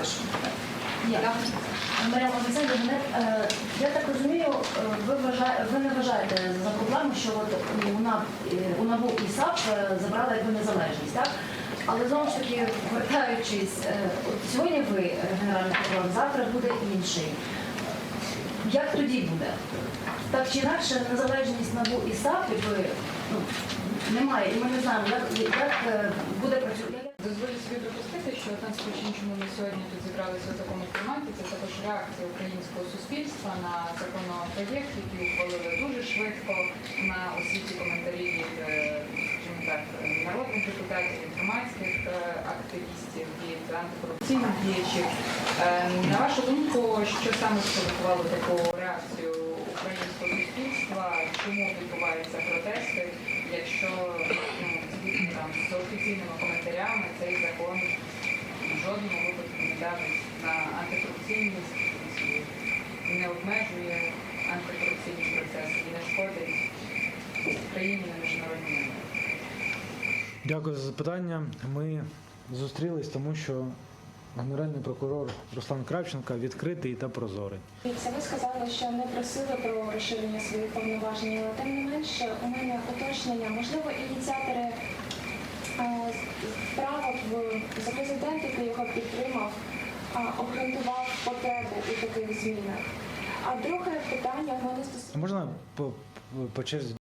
Прошу. Я. Марія Олександрівна, е, я так розумію, е, ви, вважає, ви не вважаєте за проблему, що от у, НАБ, у НАБУ і САП е, забрали якби незалежність, так? Але знову ж таки, вертаючись, е, от сьогодні ви генеральний прокурор, завтра буде інший. Як тоді буде? Так чи інакше незалежність НАБУ і САП якби, ну, немає, і ми не знаємо, як, як буде працювати. Сьогодні тут зібралися у такому форматі, це також реакція українського суспільства на законопроєкт, який ухвалили дуже швидко на освіті коментарі від е, так, народних депутатів, від громадських е, активістів, від антикорупційних діячів. Е, На вашу думку, що саме спровокувало таку реакцію українського суспільства? Чому відбуваються протести? Якщо ну, в жодному випадку не давить на антикорупційність, і не обмежує антикорупційні процеси і не шкодить Україні на міжнародній. Дякую за запитання. Ми зустрілись, тому що генеральний прокурор Руслан Кравченко відкритий та прозорий. Дивіться, ви сказали, що не просили про розширення своїх повноважень, але тим не менше у мене уточнення. Можливо, ініціатори правок в за президент, який його підтримав, обґрунтував потребу у таких змінах. А друге питання воно стосується. Можна по, по черзі